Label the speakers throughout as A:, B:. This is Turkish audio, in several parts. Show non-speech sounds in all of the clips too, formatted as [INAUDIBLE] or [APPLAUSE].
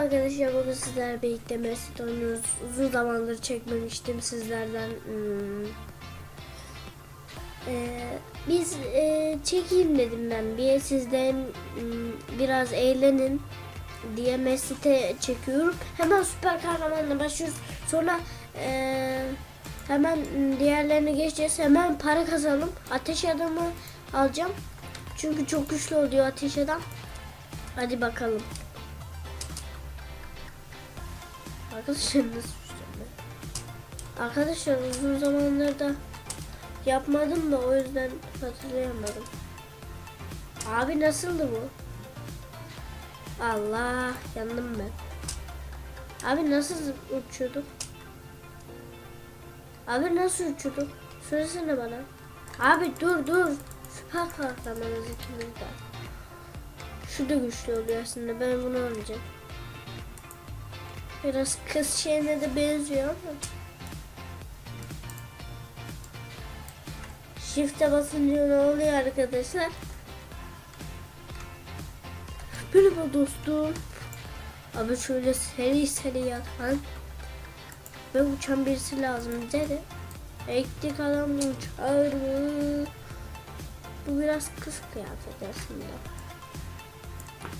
A: arkadaşlar bugün sizlerle birlikte Mesut oynuyoruz. Uzun zamandır çekmemiştim sizlerden. Hmm. Ee, biz e, çekeyim dedim ben bir sizden hmm, biraz eğlenin diye Mesut'e çekiyorum. Hemen süper kahramanla başlıyoruz. Sonra e, hemen diğerlerine geçeceğiz. Hemen para kazanalım. Ateş adamı alacağım. Çünkü çok güçlü oluyor ateş adam. Hadi bakalım. Arkadaşlar nasıl düşeceğim ben? Arkadaşlar uzun zamanlarda yapmadım da o yüzden hatırlayamadım. Abi nasıldı bu? Allah yandım ben. Abi nasıl uçuyorduk? Abi nasıl uçuyorduk? Söylesene bana. Abi dur dur. Süper kahramanız ikimiz de. Şu da güçlü oluyor aslında. Ben bunu alacağım. Biraz kız şeyine de benziyor ama. Shift'e basınca ne oluyor arkadaşlar? Merhaba dostum. Abi şöyle seri seri yatan ve uçan birisi lazım bize de. Elektrik adam uçar mı? Bu biraz kız kıyafet aslında.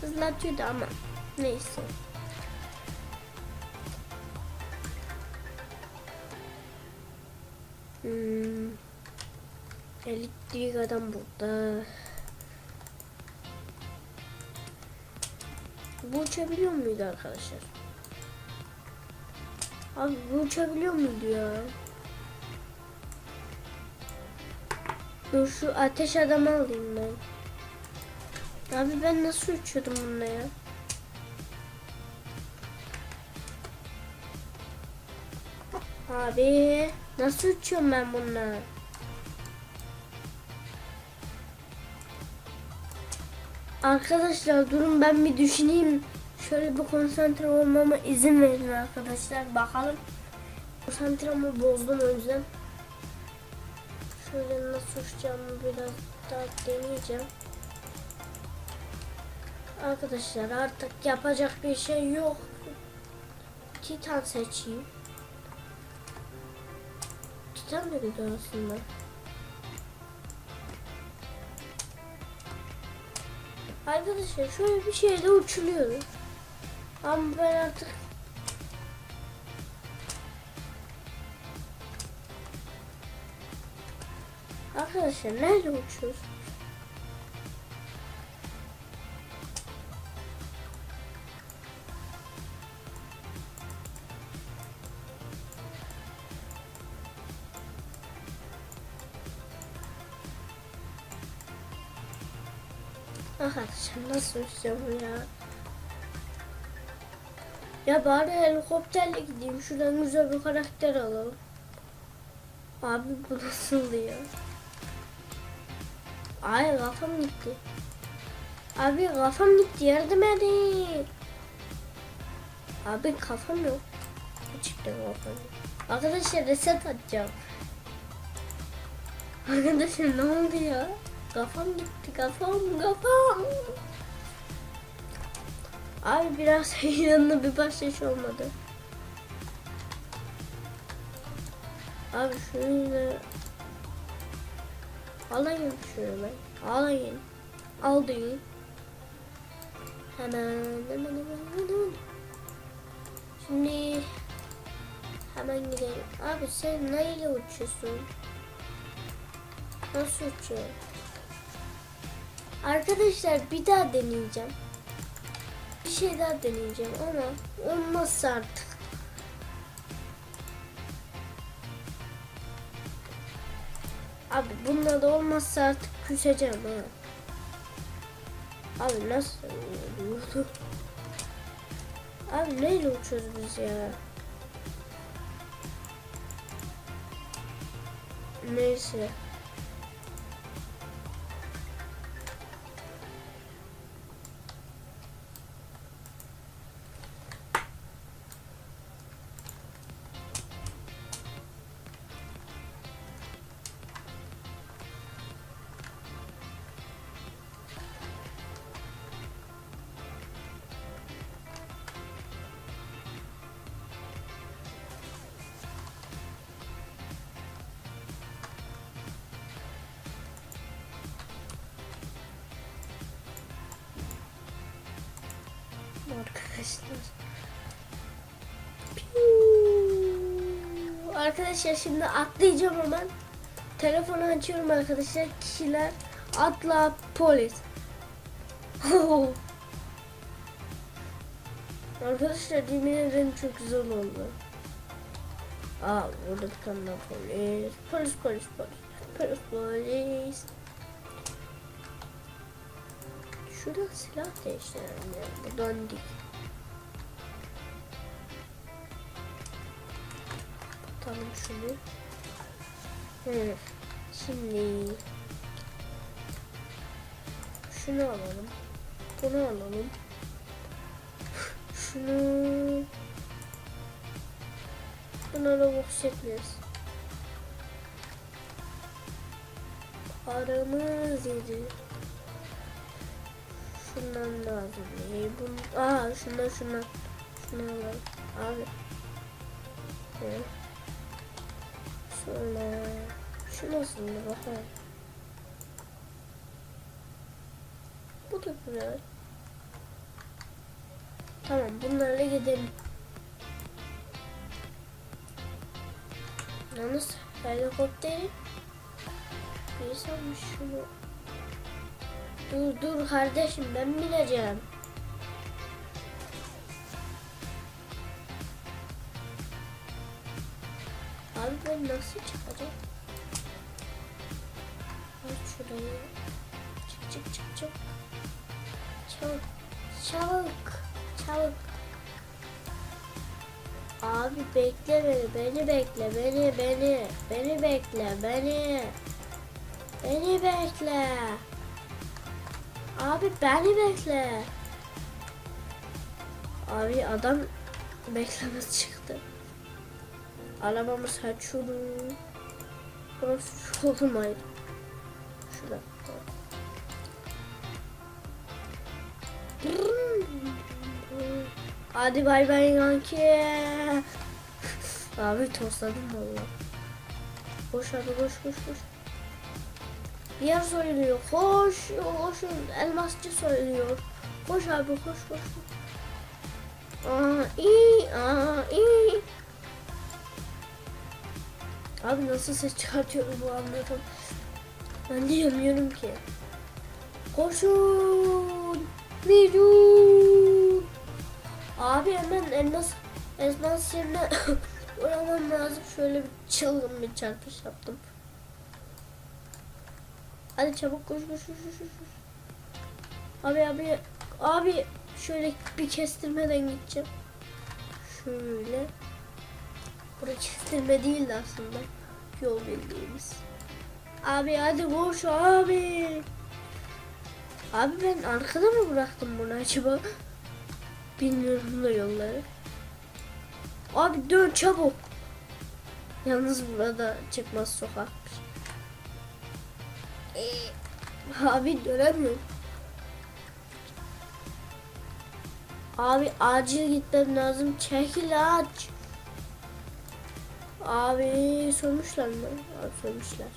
A: Hızlatıyordu ama neyse. Hmm. Elektrik adam burada. Bu uçabiliyor muydu arkadaşlar? Abi bu uçabiliyor muydu ya? Dur şu ateş adamı alayım ben. Abi ben nasıl uçuyordum bununla ya? Abi nasıl uçuyorum ben bununla? Arkadaşlar durun ben bir düşüneyim. Şöyle bir konsantre olmama izin verin arkadaşlar. Bakalım. Konsantremi bozdum o yüzden. Şöyle nasıl uçacağımı biraz daha deneyeceğim. Arkadaşlar artık yapacak bir şey yok. Titan seçeyim. Titan da güzel aslında. Arkadaşlar şöyle bir şeyde uçuluyoruz. Ama ben artık Arkadaşlar nerede uçuyoruz? Arkadaşlar nasıl uçacağım ya? Ya bari helikopterle gideyim. Şuradan güzel bir karakter alalım. Abi bu nasıl ya? Ay kafam gitti. Abi kafam gitti yardım edin. Abi kafam yok. Çıktı kafam. Arkadaşlar reset atacağım. Arkadaşlar ne oldu ya? Kafam gitti kafam kafam. Abi biraz [LAUGHS] heyecanlı bir başlayış olmadı. Abi şöyle. Alayım şöyle. Alayım. Aldım. Hemen hemen hemen hemen. Şimdi hemen gidelim. Abi sen neyle uçuyorsun? Nasıl uçuyor arkadaşlar bir daha deneyeceğim bir şey daha deneyeceğim ama olmazsa artık Abi bununla da olmazsa artık küseceğim ha. Abi nasıl oldu? Abi neyle uçuyoruz biz ya? Neyse. Arkadaşlar. Piu. Arkadaşlar şimdi atlayacağım hemen. Telefonu açıyorum arkadaşlar. Kişiler atla polis. [LAUGHS] arkadaşlar yemin ederim çok güzel oldu. Aa burada daha polis. Polis polis polis. Polis polis. Şuradan silah değiştirelim ya. Buradan değil. Atalım şunu. Hı. Şimdi şunu alalım. Bunu alalım. Şunu Bunlara bahsetmiyoruz. Paramız yedi. Şundan lazım. Ee, bun Aa şundan şundan. Şunu alalım. Abi. Evet. Sonra şu nasıldı bakalım. Bu da güzel. Tamam bunlarla gidelim. Yalnız helikopteri sanmış şunu. Dur dur kardeşim ben bineceğim. Abi ben nasıl çıkacağım? Aç şurayı. Çık çık çık çık. Çabuk. Çabuk. Çabuk. Abi bekle beni. Beni bekle. Beni beni. Beni bekle. Beni. Beni bekle. Abi beni bekle. Abi adam beklemez çıktı. Arabamız haçuru. Burası şu olmaydı. Şurada. Hadi bay bay kanki. Abi tosladım valla. Koş abi koş koş koş. Yer soyuluyor. Koş koşun. Elmasçı soyuluyor. Koş abi koş koş. koş. Aa iyi aa iyi. Abi nasıl ses çıkartıyorum bu anladım. Ben diyemiyorum ki. Koşun. Vücut. Abi hemen elmas elmas yerine [COUGHS] oynamam lazım. Şöyle bir çılgın bir çarpış yaptım. Hadi çabuk koş koş koş koş. Abi abi abi şöyle bir kestirmeden gideceğim. Şöyle. Burası kestirme değildi aslında. Yol bildiğimiz. Abi hadi koş abi. Abi ben arkada mı bıraktım bunu acaba? Bilmiyorum da yolları. Abi dön çabuk. Yalnız burada çıkmaz sokakmış. Ee, abi dönemiyorum. Abi acil gitmem lazım. Çekil aç. Abi sormuşlar mı? Abi sormuşlar.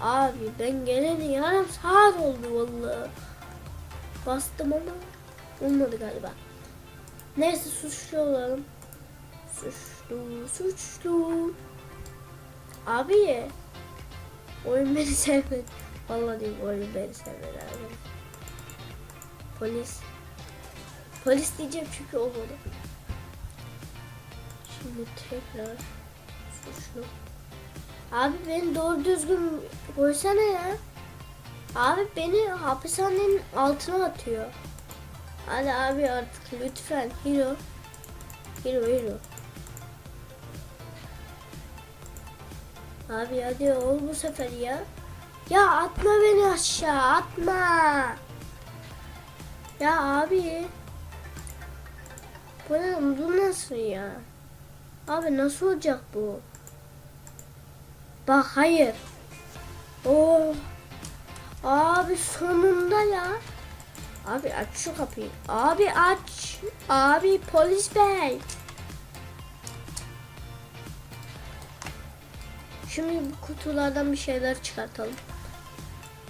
A: Abi ben geleni yarım saat oldu vallahi. Bastım ama olmadı galiba. Neyse suçlu olalım. Suçlu, suçlu. Abi oyun beni sevmedi. Vallahi değil oyun beni sevmedi abi. Polis. Polis diyeceğim çünkü olmadı. Şimdi tekrar suçlu. Abi beni doğru düzgün koysana ya. Abi beni hapishanenin altına atıyor. Hadi abi artık lütfen hero. Hero hero. Abi hadi ol bu sefer ya. Ya atma beni aşağı atma. Ya abi. Bu, ne, bu nasıl ya? Abi nasıl olacak bu? Bak hayır. Oh. Abi sonunda ya. Abi aç şu kapıyı. Abi aç. Abi polis bey. Şimdi bu kutulardan bir şeyler çıkartalım.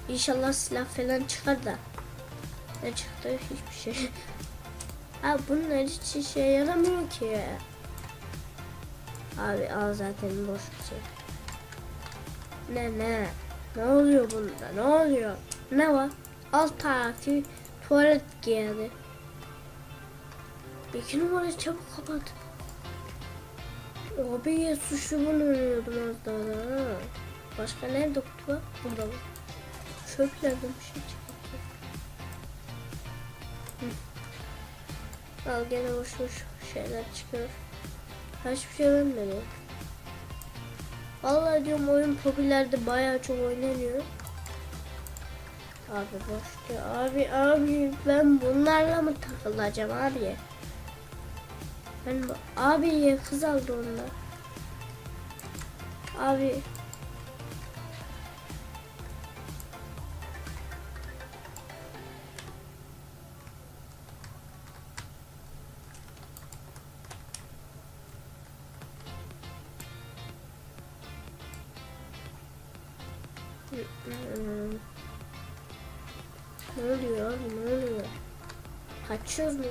A: İnşallah silah falan çıkar da. Ne çıktı? Hiçbir şey. Abi bunlar hiç işe yaramıyor ki. Abi al zaten boş bir şey. Ne ne? Ne oluyor bunda? Ne oluyor? Ne var? Alt tarafı tuvalet geldi. İki numara çabuk kapat. Abi ya suçlu bunu oynuyordum az daha da. ha. Başka nerede kutu var? Burada mı? Çöplerden bir şey çıkartıyor. Hı. Al gene boş boş şeyler çıkıyor. Hiçbir şey vermedi. Vallahi diyorum oyun popülerde bayağı çok oynanıyor. Abi boş diyor. Abi abi ben bunlarla mı takılacağım abi? Ben bu- abi kız aldı onlar. Abi Ne oluyor ne oluyor? Kaçıyoruz mu?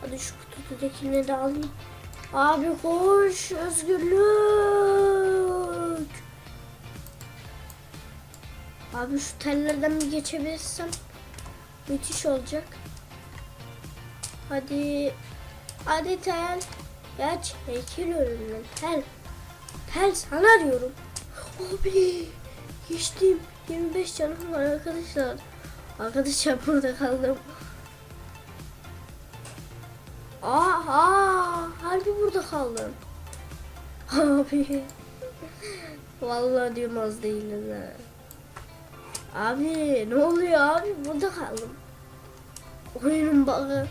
A: Hadi şu kutudakini de alayım. Abi koş özgürlük. Abi şu tellerden bir geçebilirsem müthiş olacak. Hadi. Hadi tel. Geç. Heykel önümden. Tel. Tel sana diyorum. Abi. Geçtim. 25 canım var arkadaşlar. Arkadaşlar burada kaldım. Aa, aa, harbi burada kaldım. Abi. Vallahi diyorum az değiliz ha. Abi ne oluyor abi burada kaldım. Oyunun bug'ı.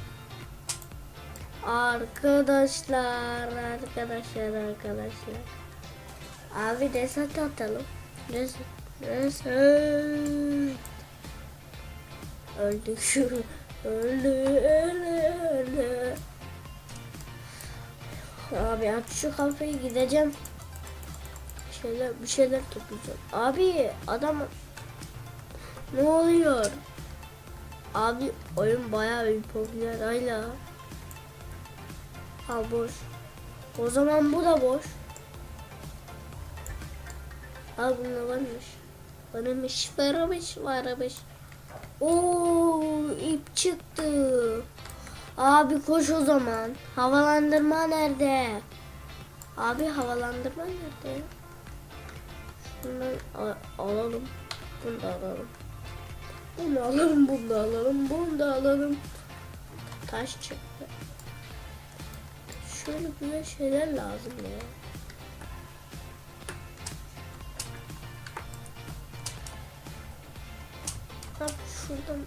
A: Arkadaşlar, arkadaşlar, arkadaşlar. Abi reset atalım. Reset, reset. Öldük. [LAUGHS] Öldü, öldü, öldü. Abi aç şu kafayı gideceğim. Bir şeyler, bir şeyler toplayacağım. Abi adam ne oluyor? Abi oyun bayağı bir popüler hala. Ha boş. O zaman bu da boş. Al bunda varmış. Varmış, varmış, varmış. Oo ip çıktı. Abi koş o zaman. Havalandırma nerede? Abi havalandırma nerede? Şundan alalım. Bunu da alalım. Bunu alalım, bunu da alalım, bunu da alalım. Taş çıktı. Şöyle güzel şeyler lazım ya. Şuradan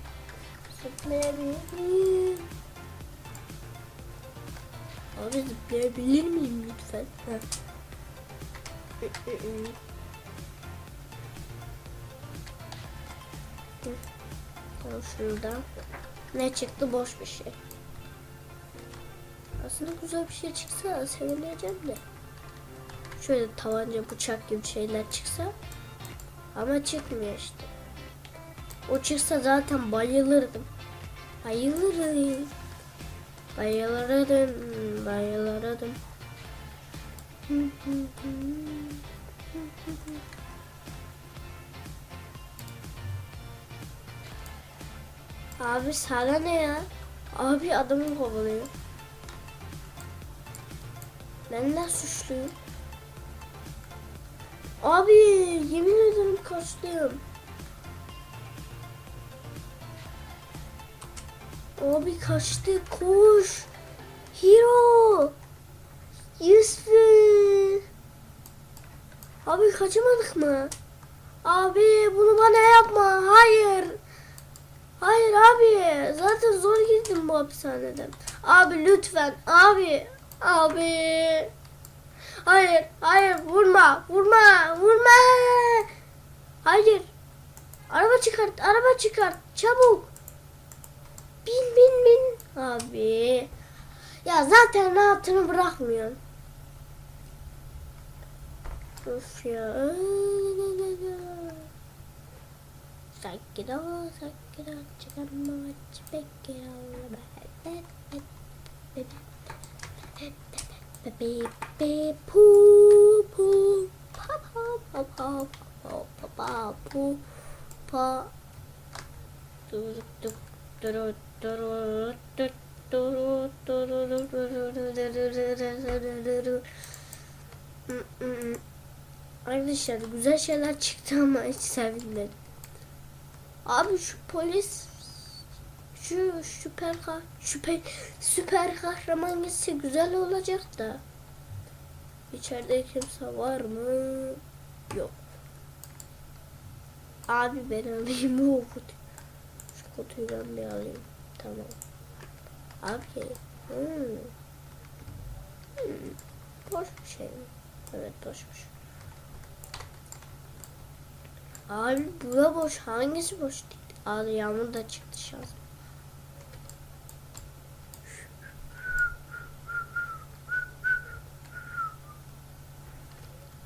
A: zıplayabilirim. Abi zıplayabilir miyim lütfen? Heh. Tamam şuradan. Ne çıktı? Boş bir şey. Aslında güzel bir şey çıksa sevineceğim de. Şöyle tabanca, bıçak gibi şeyler çıksa. Ama çıkmıyor işte. O çıksa zaten bayılırdım. Bayılırım. Bayılırdım. Bayılırdım. Abi sana ne ya? Abi adamı kovalıyor. Benden suçluyum. Abi yemin ederim kaçtım. Abi kaçtı koş. Hero. Yusuf. Abi kaçamadık mı? Abi bunu bana yapma. Hayır. Hayır abi. Zaten zor girdim bu hapishaneden. Abi lütfen. Abi. Abi. Hayır. Hayır. Vurma. Vurma. Vurma. Hayır. Araba çıkart. Araba çıkart. Çabuk. Bin bin bin. Abi. Ya zaten rahatını bırakmıyorsun. Of ya. Sakira, sakira, çıkarma, çipekira, ben. Bebe pu pu pa pa pa pa pa pa pa pu pa dur dur dur Arkadaşlar güzel şeyler çıktı ama hiç sevinmedim. Abi şu polis şu süper süper süper kahraman gitse güzel olacak da. İçeride kimse var mı? Yok. Abi ben alayım bu kutu. Şu kutuyu ben bir alayım. Tamam. Abi. Hmm. Hmm. Boş bir şey mi? Evet boşmuş. Abi bura boş. Hangisi boş? Abi yağmur da çıktı şans.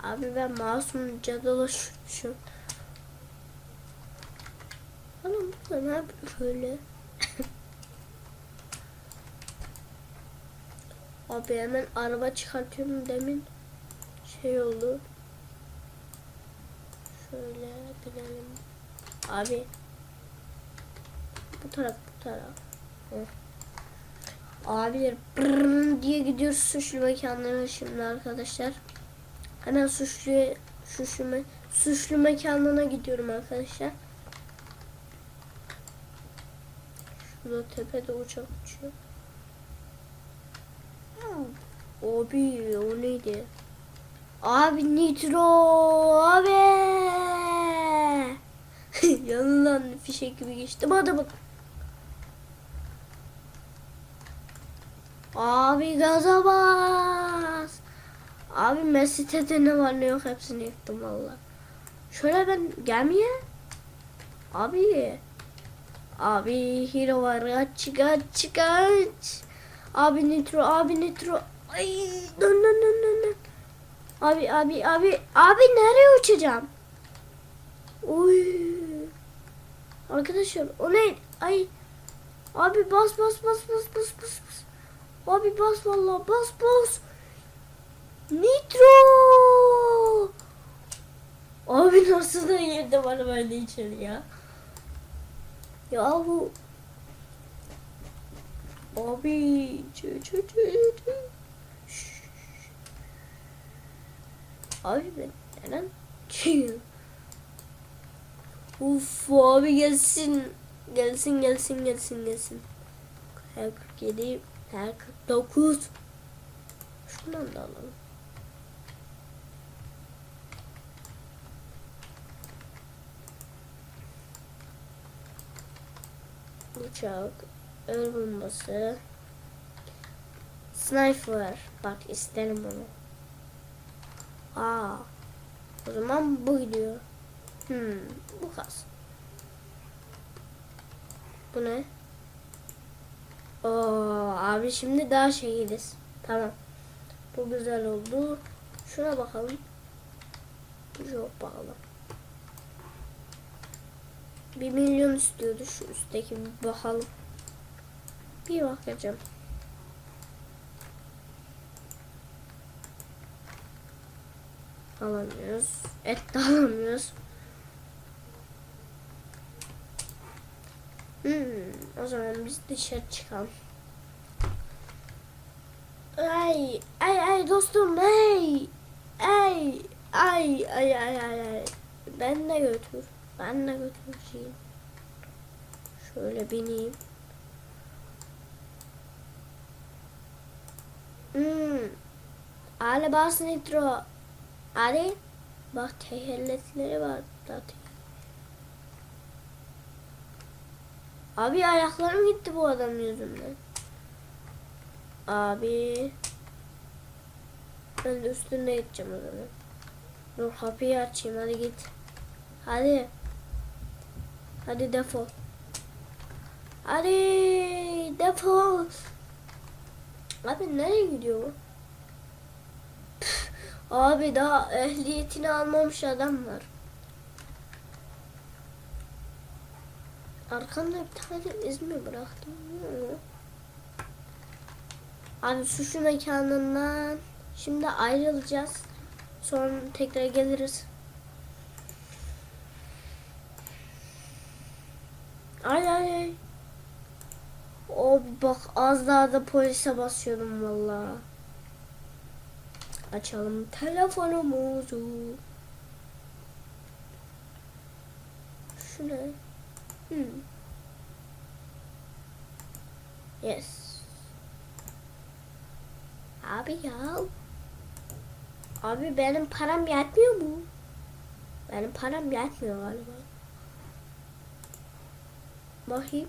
A: Abi ben masumca dolaşıyorum. Oğlum burada ne böyle? Abi hemen araba çıkartıyorum demin şey oldu. Şöyle binelim. Abi. Bu taraf bu taraf. Abiler brrrr diye gidiyoruz suçlu mekanlarına şimdi arkadaşlar. Hemen suçlu suçlu, me, suçlu mekanına gidiyorum arkadaşlar. Şurada tepede uçak uçuyor. Abi o neydi? Abi nitro abi. [LAUGHS] Yanından fişek gibi geçtim adamın. Abi gaza bas. Abi Mesut'te ne var ne yok hepsini yıktım valla. Şöyle ben gelmeye. Abi. Abi hero var kaç kaç kaç. Abi nitro abi nitro. Ay dön dön dön dön. Abi abi abi abi nereye uçacağım? Uy. Arkadaşlar o ne? Ay. Abi bas bas bas bas bas bas bas. Abi bas vallahi bas bas. Nitro. Abi nasıl da yerde var böyle içeri ya. Yahu. Abi. Çö çö çö çö. Abi ben neden çıkıyorum? Uf abi gelsin. Gelsin gelsin gelsin gelsin. Her 47, her 49. Şundan da alalım. Uçak, el bombası, sniper. Bak isterim onu. Aa. O zaman bu gidiyor. Hmm, bu kas. Bu ne? Oo, abi şimdi daha şehidiz. Tamam. Bu güzel oldu. Şuna bakalım. Çok pahalı. Bir milyon istiyordu şu üstteki bir bakalım. Bir bakacağım. Alamıyoruz. Et de alamıyoruz. Hmm, o zaman biz dışarı çıkalım. Ay, ay, ay dostum, ay, ay, ay, ay, ay, ay, ay. Ben de götür, ben de götüreceğim. Şöyle bineyim. Hmm. Ale bas nitro. Ali bak tehelletleri var zaten. Abi ayaklarım gitti bu adam yüzünden. Abi. Ben de üstünde gideceğim o zaman. Dur kapıyı açayım hadi git. Hadi. Hadi defol. Hadi defol. Abi nereye gidiyor bu? Abi daha ehliyetini almamış adam var. Arkamda bir tane iz mi bıraktım? Abi suçlu mekanından şimdi ayrılacağız. Sonra tekrar geliriz. Ay ay ay. O bak az daha da polise basıyordum valla. Açalım telefonumuzu. Şu ne? Hmm. Yes. Abi ya. Abi benim param yetmiyor mu? Benim param yetmiyor galiba. Bakayım.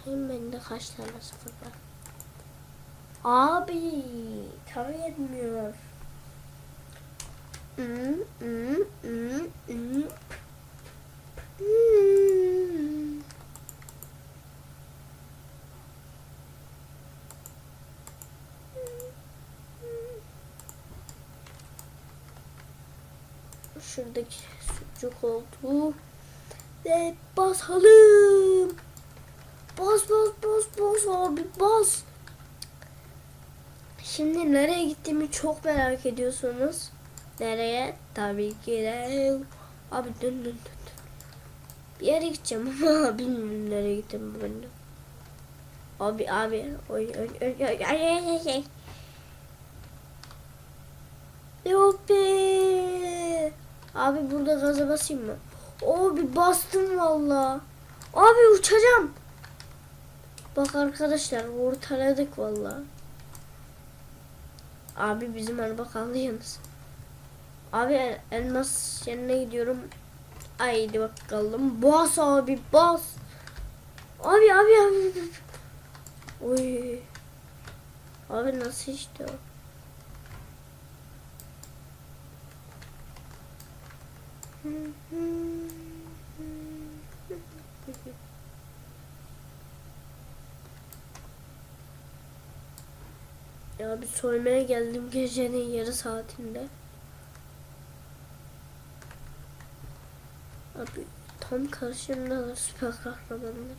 A: Bakayım bende kaç tane sıfır var. Abi tabii yetmiyor. Hmm, hmm, hmm, hmm. Hmm. Şuradaki sucuk oldu. Ve basalım. Bas bas bas bas abi bas. Şimdi nereye gittiğimi çok merak ediyorsunuz. Nereye? Tabii ki de. Abi dön dön dön. Bir yere gideceğim ama [LAUGHS] bilmiyorum nereye gittim ben de. Abi abi. Oy oy oy oy ay ay ay. Yok be. Abi burada gaza basayım mı? Abi bastım valla. Abi uçacağım. Bak arkadaşlar ortaladık valla. Abi bizim araba kaldı yalnız. Abi el- elmas yerine gidiyorum. Haydi bakalım. Bas abi bas. Abi abi abi. Oy. Abi nasıl işte o? Ya bir soymaya geldim gecenin yarı saatinde. Abi tam karşımda da süper kahramanlar.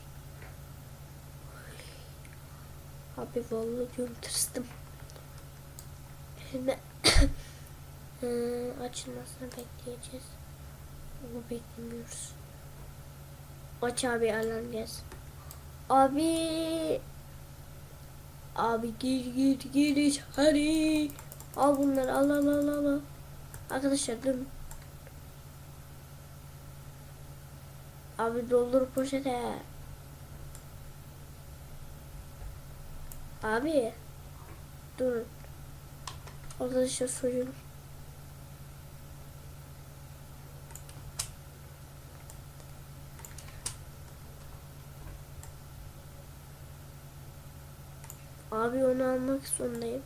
A: Abi vallahi diyorum tırstım. Şimdi [COUGHS] açılmasını bekleyeceğiz. Onu beklemiyoruz. Aç abi alarm gelsin. Abi Abi gir gir gir içeri. Al bunları al al al al. Arkadaşlar dur. Abi doldur poşete. Abi. Dur. Arkadaşlar soruyorum. Abi onu almak zorundayım.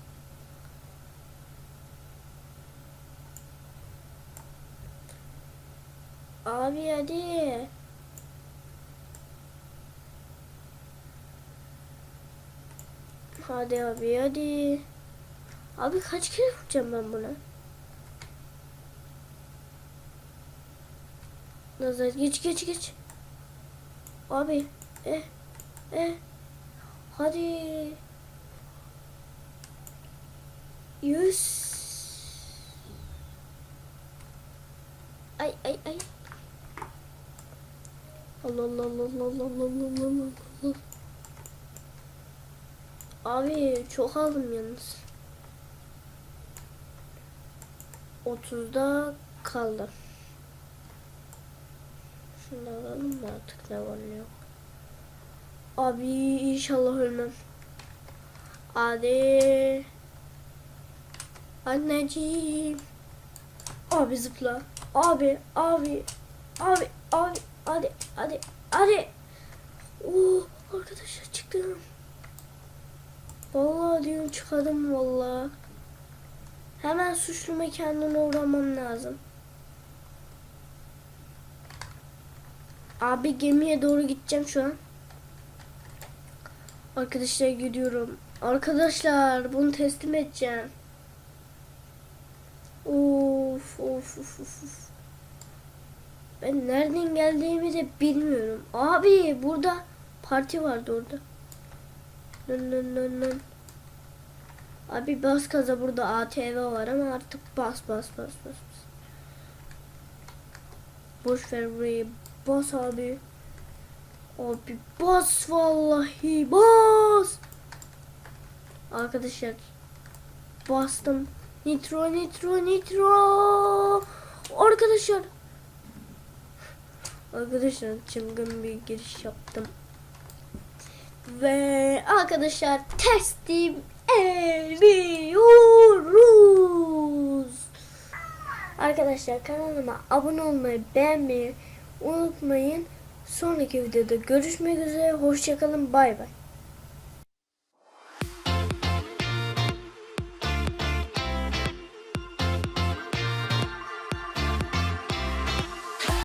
A: Abi hadi. Hadi abi hadi. Abi kaç kere vuracağım ben buna? Nazar geç geç geç. Abi eh eh hadi. Yüz. Ay ay ay. Allah Allah Allah Allah Allah Allah Allah Allah. Abi çok aldım yalnız. 30'da kaldı. Şunu da alalım mı artık ne var ne yok. Abi inşallah ölmem. Hadi. Anneciğim. Abi zıpla. Abi, abi, abi, abi, hadi, hadi, hadi. Oo, arkadaşlar çıktım. Vallahi diyorum çıkardım vallahi. Hemen suçlu mekanına uğramam lazım. Abi gemiye doğru gideceğim şu an. Arkadaşlar gidiyorum. Arkadaşlar bunu teslim edeceğim. Of of of of. Ben nereden geldiğimi de bilmiyorum. Abi burada parti vardı orada. Dön dön dön dön. Abi bas gaza burada ATV var ama artık bas bas bas bas. bas. Boş ver burayı. Bas abi. Abi bas vallahi bas. Arkadaşlar bastım. Nitro nitro nitro. Arkadaşlar. Arkadaşlar çılgın bir giriş yaptım. Ve arkadaşlar teslim ediyoruz. Arkadaşlar kanalıma abone olmayı, beğenmeyi unutmayın. Sonraki videoda görüşmek üzere. Hoşçakalın. Bay bay.